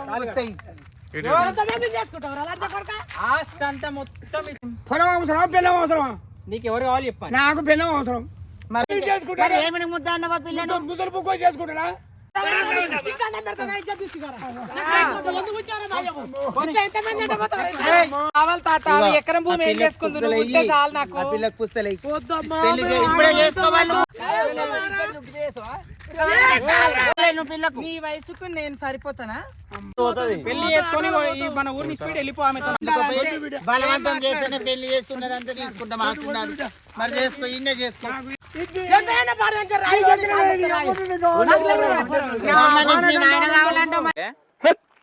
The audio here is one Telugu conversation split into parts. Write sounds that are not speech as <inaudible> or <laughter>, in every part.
వస్తాయి. ఆస్తి అంతా మొత్తం పొలం అవసరమా? పిల్లం అవసరమా? నీకు ఎవరు కావాలి చెప్పండి. నాకు పిల్లం అవసరం. మరి ఏమని ముద్ద అన్నవా ముసలి- చేసుకుంటారా? ఎకరం భూమి ఏం చాలు నాకు. పిల్లకు పుస్తలు ఇప్పుడే చేసుకోవాలి నీ వయసుకు నేను సరిపోతానా? పెళ్ళి చేసుకొని ఈ మన ఊరిని స్పీడ్ వెళ్ళిపో బలవంతం చేస్తేనే పెళ్ళి చేస్తున్నదంతా తీసుకుంటాం ఆస్తున్నాడు మరి చేసుకో ఇన్నే చేసుకో.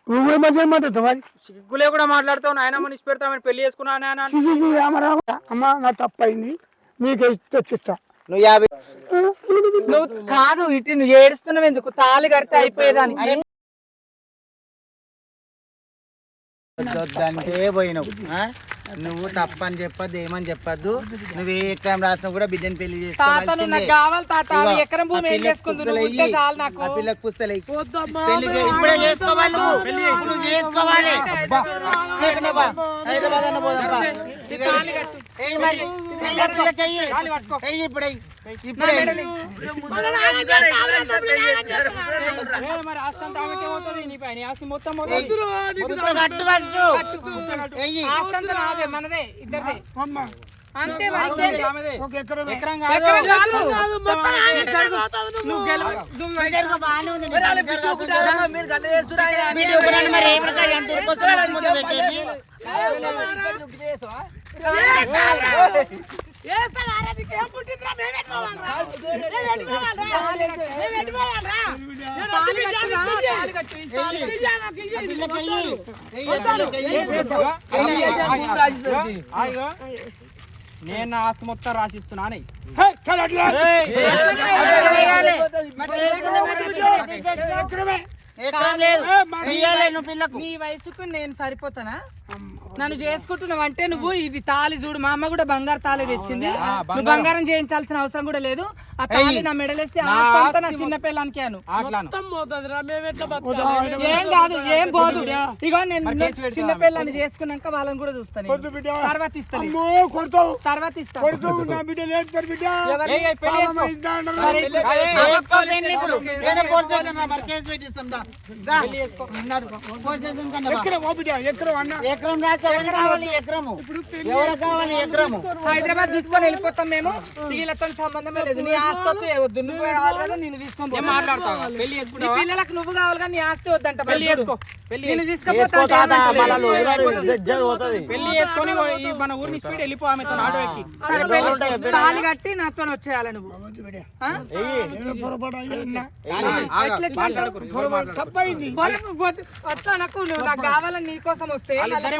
నువ్వు మాట్లాడుతావు? సిగ్గులే కూడా మాట్లాడుతావు నాయన మనిషి పెడతామని పెళ్ళి చేసుకున్నా. అమ్మ నా తప్పైంది నీకు తెచ్చిస్తా. నువ్వు యాభై నువ్వు కాదు ఇటు నువ్వు ఏడుస్తున్నావు ఎందుకు? తాళి కడితే అయిపోయేదానికి. వద్దంటే పోయినావు ఆ? నువ్వు తప్పని చెప్పొద్దు ఏమని చెప్పొద్దు. నువ్వు ఏ ఎకరం రాసినా కూడా బిడ్డని పెళ్ళి తాత నువ్వు చేసుకోవాల్సిందే. నాకు కావాలి తాత. అవి ఇదిగో, ఎకరం ఆ భూమి ఏం పిల్లకు పుస్తలు పెళ్ళి ఇప్పుడే చేసుకోవాలి నువ్వు. హైదరాబాద్ అన్న ఇప్పుడు మరి ఆస్తి అంతా ఆమెకే పోతుంది నీ పైన ఆస్తి మొత్తం. ఆస్తంతా నాదే మనదే ఇద్దరిదే అంతే మరి నేను తాళి ఒట్టి కట్టురా, బిడ్డను తాళి కట్టు. ఇయ్యి, నాకు ఇయ్యి. పిల్లకి ఎయ్యి. ఎయ్యి, ఆ పిల్లకి ఎయ్యి. ఆగో. నేను నా ఆస్తి మొత్తం రాసిస్తున్నాను నువ్వు పిల్లకు నీ వయసుకు నేను సరిపోతానా నన్ను చేసుకుంటున్నావు అంటే నువ్వు ఇది తాళి చూడు. మా అమ్మ కూడా బంగారు తాళి తెచ్చింది. నువ్వు బంగారం. చేయించాల్సిన అవసరం కూడా లేదు. ఆ తాళి నా మెడలేస్తే ఆస్తి అంతా నా చిన్న పిల్లానికి అను? ఏం కాదు ఏం పోదు. ఇగో నేను చిన్న? పిల్లని చేసుకున్నాక వాళ్ళని కూడా చూస్తాను తర్వాత ఇస్తాను తర్వాత ఇస్తాను కొడతావు నా బిడ్డ లేదు బిడ్డ? ఎవరు? కావాలి ఎకరము? కావాలి ఎకరము? హైదరాబాద్ తీసుకొని వెళ్ళిపోతాం మేము. వీళ్ళతో సంబంధమే లేదు. నీ ఆస్తి వద్దు నువ్వు కావాలి కదా నేను తీసుకొని. మాట్లాడతావా? పెళ్ళి నీ చేసుకుంటావా పిల్లలకు నువ్వు కావాలి కానీ నీ ఆస్తి వద్దంట పెళ్ళి. చేసుకో పెళ్ళి చేసుకొని మన ఊరిని స్పీడ్ వెళ్ళిపో ఆమెతో ఆటో ఎక్కి. సరే పెళ్ళి తాళి కట్టి నాతో వచ్చేయాలి నువ్వు. అట్లా అనకు నువ్వు నాకు కావాలని నీ కోసం వస్తే వాళ్ళిద్దరే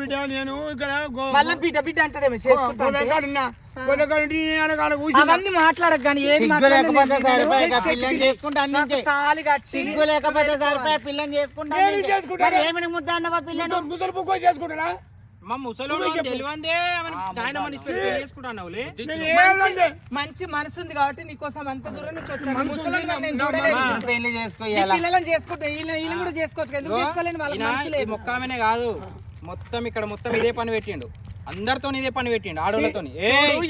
బిడ్డ నేను ఇక్కడ మళ్ళీ బిడ్డ బిడ్డ అంటాడేమో చేసుకుంటా అవన్నీ మాట్లాడక సరిపోయి. పిల్లని చేసుకుంటా కట్టి సిగ్గు లేకపోతే సరిపోయి పిల్లని ఏమని ముద్ద అన్నవా పిల్లను? ముసలి బుక్కో చేసుకుంటారా మా ముసలోడు తెలివందే మంచి మనసు ఉంది కాబట్టి నీకోసం అంత దూరం నుంచి వచ్చాను. పెళ్ళి పిల్లలను చేసుకుంటే వీళ్ళని కూడా చేసుకోవచ్చు. ఎందుకు చేసుకోలేని వాళ్ళకి ఈయన మనసు ఈ లేదు? మొక్క ఆమెనే కాదు. మొత్తం ఇక్కడ మొత్తం ఇదే పని పెట్టిండు. అందరితో ఇదే పని పెట్టిండు ఆడోళ్ళతో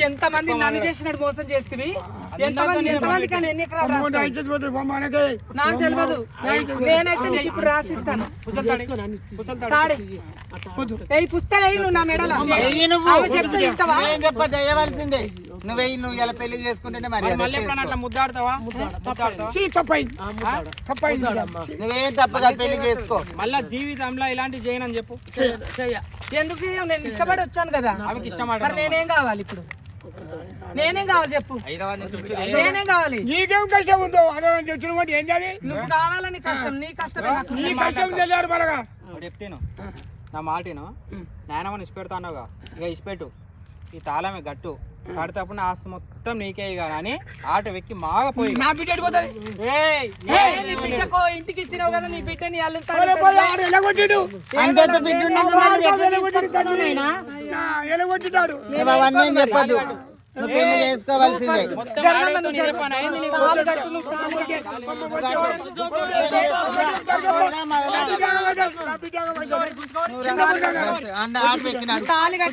ఎంత మంది నన్ను చేసినట్టు మోసం చేస్తుంది నాకు తెలియదు. నేనైతే నీకు ఇప్పుడు రాసిస్తాను. నువ్వు నా మెడలో. నువ్వు. ఇలా పెళ్ళి చేసుకుంటేనే మరి మళ్ళీ అట్లా ముద్దాడతావా. నువ్వేం తప్పగా పెళ్ళి చేసుకో. మళ్ళా జీవితంలో ఇలాంటివి చేయనని చెప్పు. చెయ్య. ఎందుకు నేను ఇష్టపడి వచ్చాను కదా. ఆమెకి నేనేం కావాలి ఇప్పుడు? నేనేం కావాలి చెప్పు? నేనేం కావాలి? నీకేం కష్టం ఉందో అదే తెచ్చిన మాట ఏం చేయాలి? నువ్వు కావాలని కష్టం? నీ కష్టమే నాకు నీ కష్టం తెలియారు బలగా చెప్తాను. నా మాటను నాయనమ్మని ఇసిపెడతా అన్నావుగా ఇక ఇసిపెట్టు ఈ తాళమే గట్టు. కడతప్పుడు నా ఆస్తి మొత్తం నీకే ఇక అని ఆట వెక్కి మాగపోయి నా బిడ్డ ఇంటికి ఇచ్చినావు కదా నీ బిడ్డ? నా, ఎలగొట్టినాడు చేసుకోవాల్సిందే?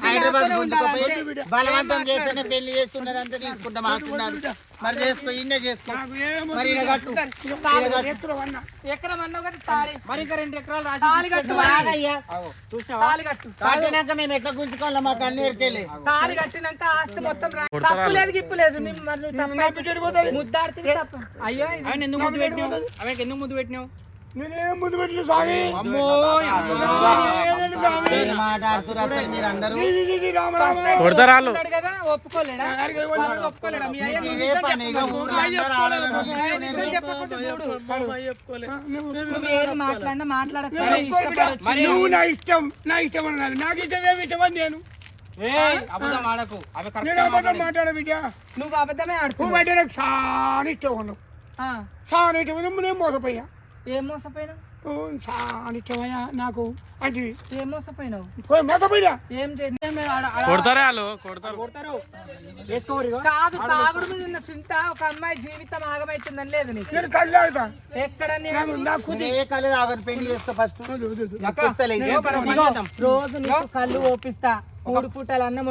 హైదరాబాద్ గుంజుకుపోయి బలవంతం చేస్తేనే పెళ్ళి చేస్తున్నదంతా తీసుకుంటాం ఆస్తున్నాడు మరి చేసుకో ఇన్నే చేసుకో. మరి కట్టు. కట్టినాక మేము ఎట్లా గుంజుకోవాలా? మాకు అన్ని తాళి కట్టినాక ఆస్తి మొత్తం తప్పు లేదు గిప్పు లేదు. తప్పు. అయ్యో ఇది ఆయన ఎందుకు ముద్దు పెట్టినావు? ఆమెకి ఎందుకు ముద్దు పెట్టినావు? నేనేం ముందు పెట్టిన స్వామి? కదా ఒప్పుకోలేడా? ఒప్పుకోలేడా? మీ అయ్య. నువ్వు మాట్లాడినా నా ఇష్టం నా ఇష్టం అన్నది. నాకు ఇష్టం ఏమి ఇష్టం అని నేను అబద్ధం ఆడకు. అవి నేను అబద్ధం మాట్లాడ. బిడ్డ. నువ్వు అబద్ధమే నువ్వు అంటే నాకు చాలా ఇష్టం ఉన్నావు. ఆ, చాలా ఇష్టం నేను మోసపోయా. ఏం చాలా ఇష్టమయ్యా నాకు అంటే ఏం మోసపోయినావు? పోయి మోసపోయా ఏం చేయ? కొడతారే వాళ్ళు కొడతారు. కొడతారు. వేసుకోరు ఇగో. కాదు తాగుడు మీద ఉన్న చింత ఒక అమ్మాయి జీవితం ఆగమైతుందని లేదు నీకు. నేను కళ్ళు తాగుతా. ఎక్కడ నీ- నాకు నేను ఏ కళ్ళు తాగను పెళ్ళి చేసుకో ఫస్ట్. రోజు నీకు కళ్ళు ఓపిస్తా. మూడు పూటలు అన్నం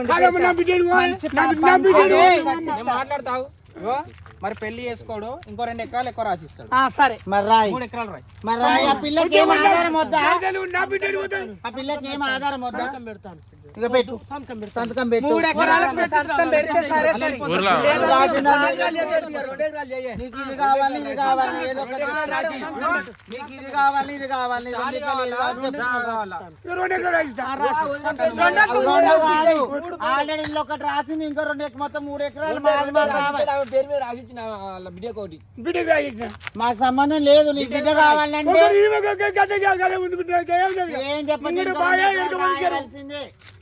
మాట్లాడతావు. మరి పెళ్ళి చేసుకోడు ఇంకో రెండు ఎకరాలు ఎక్కువ రాసిస్తాడు. ఆ, సరే. మరి రాయి. మూడు ఎకరాలు రాయి. మరి రాయి. ఆ పిల్లకి ఏం ఆధారం వద్దా? ఆ పిల్లకి ఏం ఆధారం వద్దా? ఇక పెట్టు. సంతకం పెట్టు. మూడు ఎకరాలకు మీరు సంతకం పెడితే సరే సరే. ఊర్లో. లేదా రాజున్న నీకు ఇది కావాలి ఇది కావాలి ఏదో ఒకటి నీకు ఇది కావాలి ఇది కావాలి రెండు ఎకరాలు ఇది కావాలి చెప్పు. కావాలా? రెండు ఎకరాలు రాసిస్తా రెండు కాదు ఆల్రెడీ ఇల్లు ఒకటి రాసింది ఇంకో రెండు మొత్తం మూడు ఎకరాలు మాకు సంబంధం లేదు నీకు బిడ్డ కావాలంటే. ఏం చెప్పండి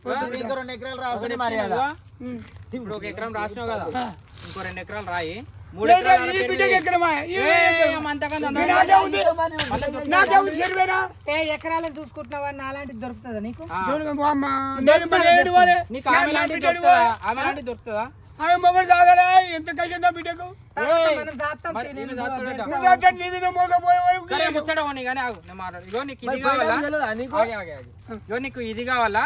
బాగా రెండు ఎకరాలు రాసుకుని మర్యాద. ఇప్పుడు ఒక ఎకరం రాసినావు కదా ఇంకో రెండు ఎకరాలు రాయి. మూడు ఎకరాలు నాకే. నాకే ఎకరాలను చూసుకుంటున్నావా? దొరుకుతుందా నీకు. నీకు ఆమె దొరుకుతుందా? వాడే. ఆమె లాంటి దొరుకుతుందా? ఆమె మొగుడు తాగలే, ఎంత కష్టం నా బిడ్డకు? తర్వాత మనం జాగ్రత్త మరి ఈమె దాస్తాడట. నువ్వు అట్లా నీ మీద మోసపోయే వరకు సరే ముచ్చట పోనీ కానీ ఆగు. నేను మాట్లాడు. ఇగో నీకు ఇది కావాలా?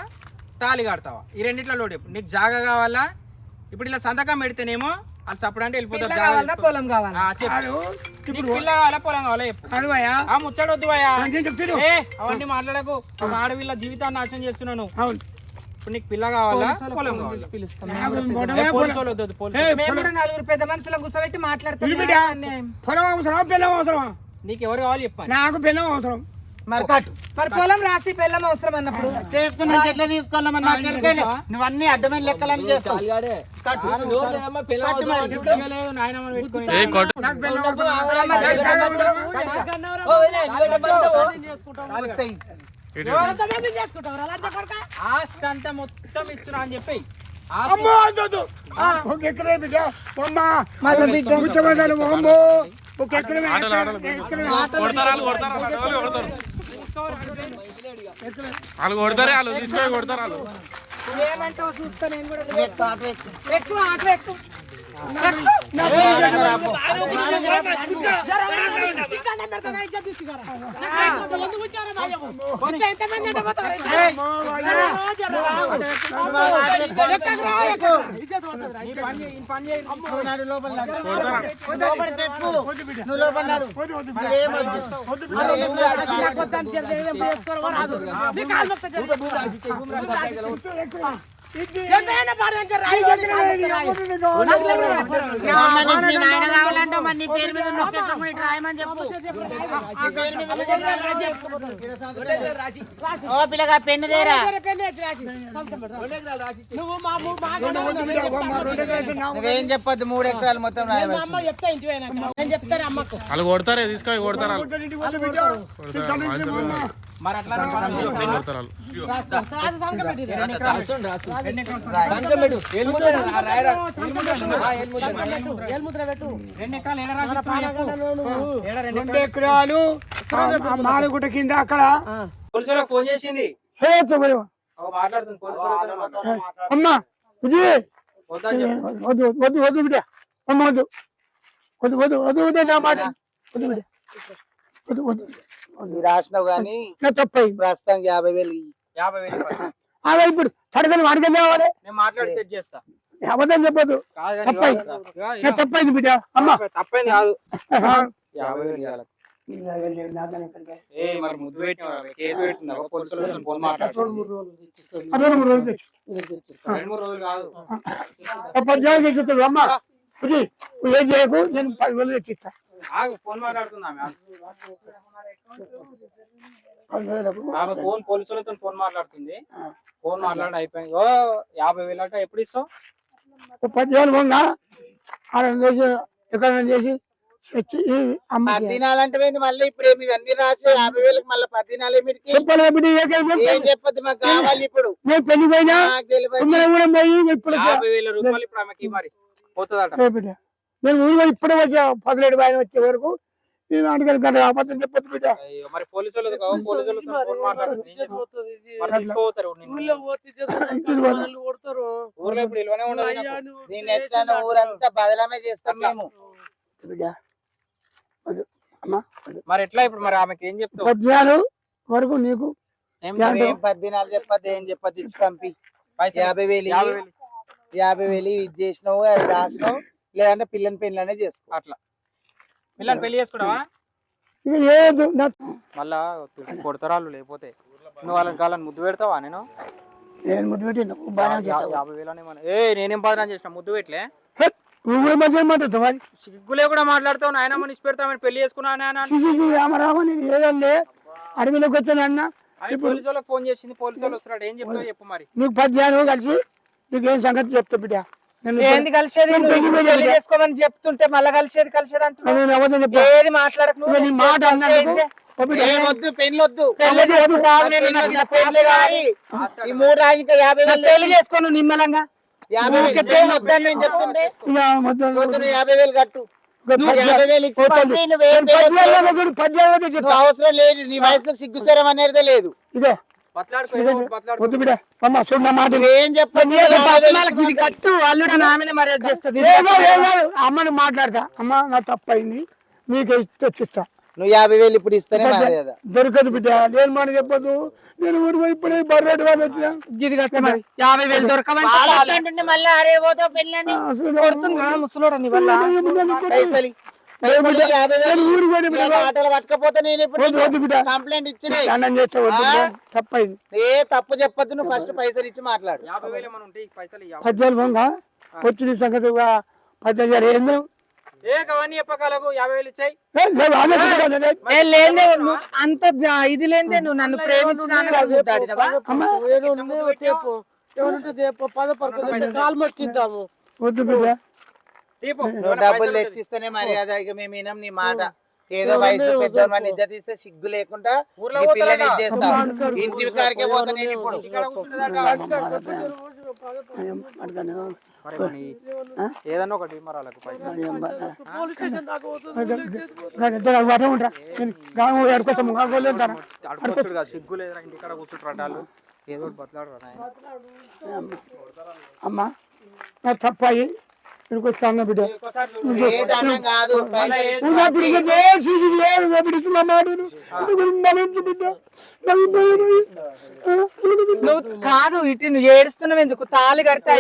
తాళి కడతావా? ఈ రెండిట్లో లోడు చెప్పు. నీకు జాగా కావాలా? ఇప్పుడు ఇలా సంతకం పెడితేనేమో వాళ్ళు సప్పుడు అంటే వెళ్ళిపోతారు పిల్ల జాగా కావాలా తీసుకో. పొలం కావాలా? ఆ, చెప్పు. కాదు, నీకు పిల్ల కావాలా పొలం కావాలా చెప్పు. ఆ భయ్యా. ఏ అవన్నీ మాట్లాడకు. ఒక ఆడవిల్ల జీవితాన్ని నాశనం చేస్తున్నాను. అవును. ఇప్పుడు నీకు పిల్ల కావాలా పొలం కావాలా? నలుగురు పెద్ద మనుషులను కూర్చోబెట్టి మాట్లాడుతాం ఇల్లు బిడ్డ, అన్యాయం. పొలం అవసరమా పిల్లం అవసరమా? నీకు ఎవరు కావాలి చెప్పండి. నాకు పిల్లం అవసరం. మరి కట్టు మరి పొలం రాసి పెళ్ళం అవసరం అన్నప్పుడు? చేసుకున్నాక ఎట్లా తీసుకోవాలమ్మా నాకు ఎరకలే. నువ్వు అన్ని అడ్డమైన లెక్కలని చేస్తావు ఆస్తి అంతా మొత్తం ఇస్తున్నా అని చెప్పి. అమ్మో అంతొద్దు. ఒక ఎకరే బిడ్డ అమ్మ కూర్చోబెట్టాలి అమ్మో. ఒక ఎకరమే ఎకరమే కొడతారు. వాళ్ళు కొడతారు వాళ్ళు కొడతారే వాళ్ళు తీసుకొని కొడతారు వాళ్ళు. ఏమంటావు? చూస్తా నేను కూడా ఎక్కువ ఆటో ఎక్కువ. ఎక్కువ ఆటో ఎక్కువ ఈ పని చేయి, ఈ పని చేయి. నువ్వు నాడు లోపల నాడు. లోపలికి ఎక్కు. నువ్వు లోపల నాడు. మరి ఏమొద్దు. మరి ఏం చేస్తావు? అమ్మ, నీకు మీ నాయన కావాలంటే మరి నీ పేరు మీద ఉన్న ఒక్క ఎకరం ఇటు రాయమని చెప్పు నీ పేరు మీద ఉన్న ఒక్క ఎకరం రాసి. ఈడ సంతకం చేయి. ఓ పిల్లగా పెన్ను దేరా నువ్వేం చెప్పొద్దు మూడు ఎకరాలు మొత్తం రాయవలసింది వాళ్ళు కొడతారే తీసుకొని కొడతారు మరి అట్లా రెండు ఎకరాలు మాలగుట్ట కింద అక్కడ. పోలీసు వాళ్ళకి ఫోన్ చేసింది. అమ్మా ఇది వద్దా. వద్దు వద్దు బిడ్డ. అమ్మ వద్దు. వద్దు వద్దు వద్దు నా మాట. వద్దు? బిడ్డ. వద్దు వద్దు రాసినావు కానీ తప్పైంది ప్రస్తుతానికి యాభై వేలు. యాభై వేలు. అదే ఇప్పుడు తడకని వాడికి కావాలి? నేను మాట్లాడి సెట్ చేస్తా. అబద్ధం చెప్పదు. తప్పైంది బిడ్డ. అమ్మ. తప్పై- తప్పైంది కాదు. <laughs> యాభై వేలు ఇవ్వాలి. ఏ అమ్మ చేయకు? నేను పది వేలు తెచ్చిస్తా. ఫోన్ మాట్లాడుకుందాం ఆమె. ఫోన్ పోలీసులతో ఫోన్ మాట్లాడుతుంది. ఫోన్ మాట్లాడి అయిపోయింది. ఓ యాభై వేలు అంటే ఎప్పుడు ఇస్తావు? ఆడ చేసి ఎక్కడ చేసి పద్దినాలంటే మళ్ళీ ఇప్పుడు ఇవన్నీ రాసి యాభై వేలకు మళ్ళీ పద్దినాలు ఏం చెప్పొద్దు మాకు కావాలి ఇప్పుడు. పెళ్ళి పోయినా. యాభై వేల రూపాయలు ఇప్పుడు ఆమెకి మరి. పోతుందట. నేను ఇప్పుడే వచ్చా పదిహేడు బాయన వచ్చే వరకు నేను అడగదు కదా అబద్ధం చెప్పొద్దు బిడ్డ అయ్యో, మరి పోలీసులతో కావు పోలీసులతో ఫోన్ మాట్లాడుతుంది ఏం చేస్తావు? మరి తీసుకోపోతారు నిన్ను. <laughs> ఊర్లో ఇప్పుడు ఇల్వనే ఉండదు నాకు. నేను ఎట్లా ఊరంతా బదలమే చేస్తాం మేము బిడ్డ. అమ్మా. మరి ఎట్లా ఇప్పుడు మరి ఆమెకి ఏం చెప్తావు పద్యాలు వరకు నీకు ఏం పద్దినాలు చెప్పద్దు ఏం చెప్పద్దు ఇచ్చి పంపి పైసలు? యాభై వేలు ఇయ్యి. యాభై వేలు యాభై వేలు ఇది చేసినావు అది రాసినావు లేదంటే పిల్లని పెళ్ళనే చేసుకో అట్లా పిల్లని పెళ్ళి చేసుకున్నావా ఇక లేదు నా మళ్ళా కొడతారాళ్ళు లేకపోతే. నువ్వు వాళ్ళకి కాలని ముద్దు పెడతావా నేను? నేను ముద్దు పెట్టి నువ్వు బాగా యా- యాభై వేలు అని మన- ఏ నేనేం బాధన చేసిన? ముద్దు పెట్టలే? నువ్వు కూడా మంచిగా మాట్లాడుతావు మరి. సిగ్గులే కూడా మాట్లాడుతావు నాయన మనిషి పెడతామని పెళ్ళి చేసుకున్నాను అని. చూసి రామరామ నేను ఏదండి అడవిలోకి వచ్చాను అన్న. అవి పోలీసు వాళ్ళకి ఫోన్ చేసింది పోలీసు వాళ్ళు వస్తున్నాడు. ఏం చెప్తావు చెప్పు మరి. నీకు పద్యాలు కలిసి నీకు ఏం సంగతి చెప్తా బిడ్డ. ఏంది కలిసేది? పెళ్ళి చేసుకోమని చెప్తుంటే మళ్ళా కలిసేది కలిసేది అంటున్నావు? ఏది మాట్లాడకు నువ్వు నీ మాట పెళ్ళొద్దు. కావాలి ఈ మూడు ఇంకా యాభై వేలు పెళ్ళి చేసుకోను నిమ్మలంగా యాభై వేలు వద్దని నేను చెప్తుంటే వద్దు యాభై వేలు కట్టు. అవసరం లేదు నీ వయసులో సిగ్గుసరం అనేది లేదు. ఇదో వద్దు అమ్మ చూడు నా మాట. పద్నాలుగు ఇది కట్టు అల్లుడు ఆమెనే మర్యాద చేస్తుంది ఏమో ఏమో అమ్మని మాట్లాడతా. అమ్మ నా తప్పైంది. మీకు తెచ్చిస్తా. నువ్వు యాభై వేలు ఇప్పుడు ఇస్తేనే దొరకదు బిడ్డ. నేను మాట చెప్పదు నేను ఊరు ఇప్పుడే బర్రెడు వాళ్ళు వచ్చిన. ఇది కట్టు మరి. యాభై వేలు దొరకమంటే. మళ్ళీ అరే పోతావు వల్ల? ఆటోలు పట్టుకపోతే నేను ఇప్పుడు కంప్లైంట్ బిడ్డ. తప్పైంది. ఏ తప్పు చెప్పొద్దు నువ్వు ఫస్ట్ పైసలు ఇచ్చి మాట్లాడు. పద్యాలు పొంగ వచ్చిన సంగతి వేలు లేదు. నువ్వు అంత ఇది లేదే నువ్వు నన్ను ప్రేమించినాను అమ్మ. వద్దు బిడ్డ. నువ్వు డబ్బులు తెచ్చిస్తేనే మర్యాద ఇక మేము వినం నీ మాట. ఏదో వయసు ఇజ్జత్ ఇస్తే సిగ్గు లేకుండా ఊర్లో నీ పిల్లని ఇంటి కాడికే పోతా నేను ఇప్పుడు. ఏదన్నా ఒకటి కదా సిగ్గు లేదురా ఇంటికాడ కూర్చుంటారు ఏదో బతలాడు అమ్మ తప్పాయి ఇక్కడికి బిడ్డ? కాదు ఉన్నప్పుడు మాటలు. బిడ్డ. నువ్వు ఇటు నువ్వు ఏడుస్తున్నావు ఎందుకు? తాళి కడితే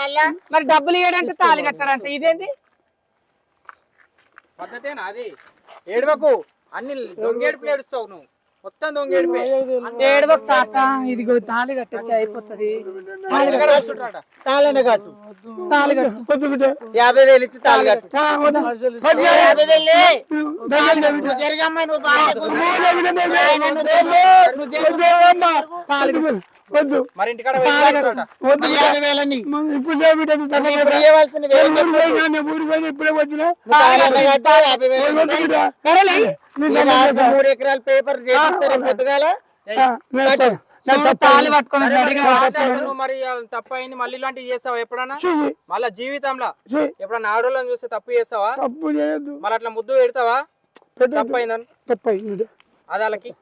మళ్ళా? మరి డబ్బులు ఇవ్వడానికి తాళి కట్టాడంటే ఇదేంది? పద్ధతేనా అది? ఏడవకు. అన్ని దొంగేడుపులు ఏడుస్తావు నువ్వు. మొత్తం దొంగేడిపే ఏడవకు తాత ఇదిగో తాళి కట్టేస్తే అయిపోతుంది. తాళనే కట్టు. తాళి కట్టు. యాభై వేలు ఇచ్చి తాళి కట్టు. యాభై వేలు జరగమ్మా నువ్వు వద్దు. వద్దు. మరి ఇంటికాడ. యాభై వేలని మనం ఇప్పుడు. ఇవ్వాల్సిన ఇప్పుడే వచ్చినా. మూడు ఎకరాల పేపర్ పొద్దుగాల తప్ప- తప్ప- సరే, మరి తప్పు అయింది మళ్ళీ ఇలాంటివి చేస్తావా ఎప్పుడన్నా. మళ్ళా జీవితంలో. ఎప్పుడన్నా ఆడోళ్ళని చూస్తే తప్పు చేస్తావా? తప్పు చేయొద్దు. మళ్ళీ అట్లా ముద్దు పెడతావా. తప్పు అయిందని తప్పైంది. బిడ్డ. అది వాళ్ళకి?